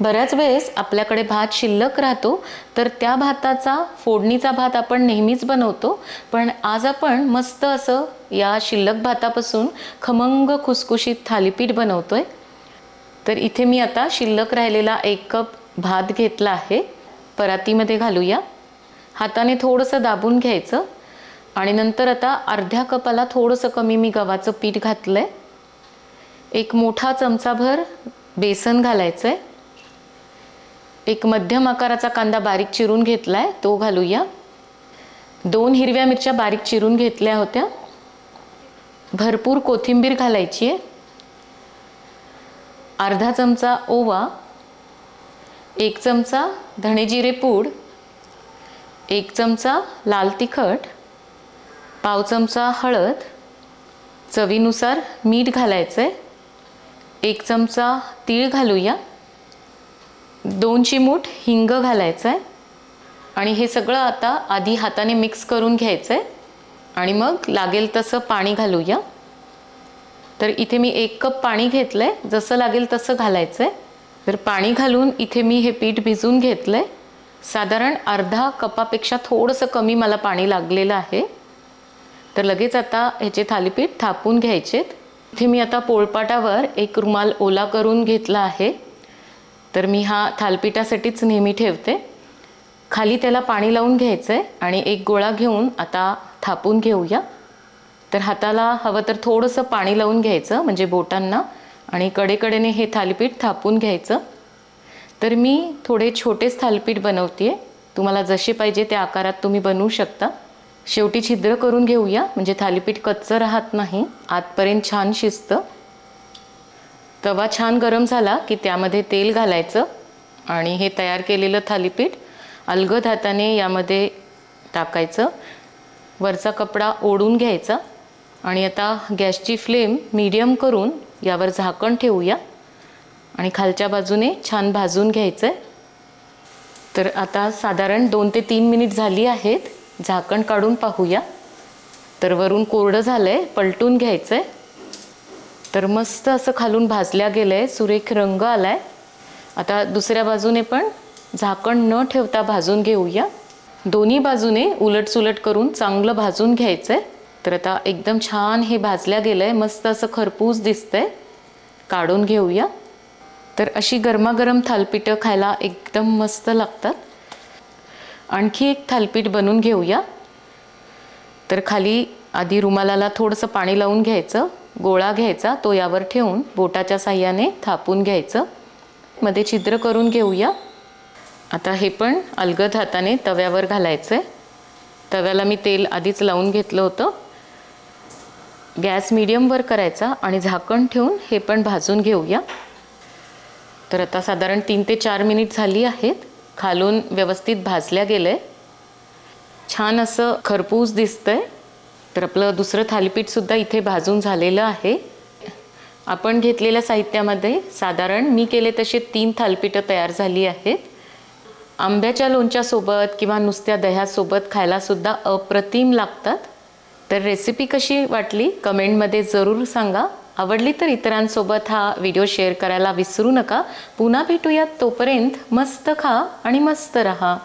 बऱ्याच वेळेस आपल्याकडे भात शिल्लक राहतो तर त्या भाताचा फोडणीचा भात आपण नेहमीच बनवतो. पण आज आपण मस्त असं या शिल्लक भातापासून खमंग खुसखुशीत थालीपीठ बनवतो आहे तर इथे मी आता शिल्लक राहिलेला एक कप भात घेतला आहे. परातीमध्ये घालूया. हाताने थोडंसं दाबून घ्यायचं. आणि नंतर आता अर्ध्या कपाला थोडंसं कमी मी गव्हाचं पीठ घातलं आहे एक मोठा चमचाभर बेसन घालायचं आहे एक मध्यम आकाराचा कांदा बारीक चिरून घेतला आहे तो घालूया. दोन हिरव्या मिरच्या बारीक चिरून घेतल्या होत्या. भरपूर कोथिंबीर घालायची आहे. अर्धा चमचा ओवा एक चमचा धणेजिरे पूड एक चमचा लाल तिखट पाव चमचा हळद चवीनुसार मीठ घालायचं आहे एक चमचा तीळ घालूया. दोन चिमूट हिंग घालायचं आहे आणि हे सगळं आता आधी हाताने मिक्स करून घ्यायचं आहे आणि मग लागेल तसं पाणी घालूया. तर इथे मी एक कप पाणी घेतलं आहे जसं लागेल तसं घालायचं आहे तर पाणी घालून इथे मी हे पीठ भिजवून घेतलं आहे साधारण अर्धा कपापेक्षा थोडंसं कमी मला पाणी लागलेलं आहे. तर लगेच आता ह्याचे थालीपीठ थापून घ्यायचेत. इथे मी आता पोळपाटावर एक रुमाल ओला करून घेतला आहे. तर मी हा थालपिठासाठीच नेहमी ठेवते. खाली त्याला पाणी लावून घ्यायचं आहे आणि एक गोळा घेऊन आता थापून घेऊया. तर हाताला हवं तर थोडंसं पाणी लावून घ्यायचं म्हणजे बोटांना आणि कडेकडेने हे थालीपीठ थापून घ्यायचं. तर मी थोडे छोटेच थालीपीठ बनवते आहे तुम्हाला जसे पाहिजे त्या आकारात तुम्ही बनवू शकता. शेवटी छिद्र करून घेऊया म्हणजे थालीपीठ कच्चं राहत नाही आतपर्यंत छान शिजतं. तवा छान गरम झाला की त्यामध्ये तेल घालायचं आणि हे तयार केलेलं थालीपीठ अलगद हाताने यामध्ये टाकायचं. वरचा कपडा ओढून घ्यायचा आणि आता गॅसची फ्लेम मीडियम करून यावर झाकण ठेवूया. आणि खालच्या बाजूने छान भाजून घ्यायचं आहे तर आता साधारण दोन ते तीन मिनिट झाली आहेत. झाकण काढून पाहूया. तर वरून कोरडं झालं आहे पलटून घ्यायचं आहे तर मस्त असं खालून भाजल्या गेलं आहे सुरेख रंग आला आहे आता दुसऱ्या बाजूने पण झाकण न ठेवता भाजून घेऊया. दोन्ही बाजूने उलटसुलट करून चांगलं भाजून घ्यायचं आहे तर आता एकदम छान हे भाजल्या गेलं आहे मस्त असं खरपूस दिसतंय. काढून घेऊया. तर अशी गरमागरम थालपीठं खायला एकदम मस्त लागतात. आणखी एक थालपीठ बनवून घेऊया. तर खाली आधी रुमालाला थोडंसं पाणी लावून घ्यायचं. गोळा घ्यायचा तो यावर ठेवून बोटाच्या साह्याने थापून घ्यायचं. मध्ये छिद्र करून घेऊया. आता हे पण अलगद हाताने तव्यावर घालायचं आहे तव्याला मी तेल आधीच लावून घेतलं होतं. गॅस मिडियमवर करायचा आणि झाकण ठेवून हे पण भाजून घेऊया. तर आता साधारण तीन ते चार मिनिट झाली आहेत. खालून व्यवस्थित भाजल्या गेलं आहे छान असं खरपूस दिसतंय. तर आपलं दुसरं थालीपीठसुद्धा इथे भाजून झालेलं आहे. आपण घेतलेल्या साहित्यामध्ये साधारण मी केले तसे तीन थालपीठं तयार झाली आहेत. आंब्याच्या लोणच्यासोबत किंवा नुसत्या दह्यासोबत खायलासुद्धा अप्रतिम लागतात. तर रेसिपी कशी वाटली कमेंटमध्ये जरूर सांगा. आवडली तर इतरांसोबत हा व्हिडिओ शेअर करायला विसरू नका. पुन्हा भेटूयात तोपर्यंत मस्त खा आणि मस्त रहा.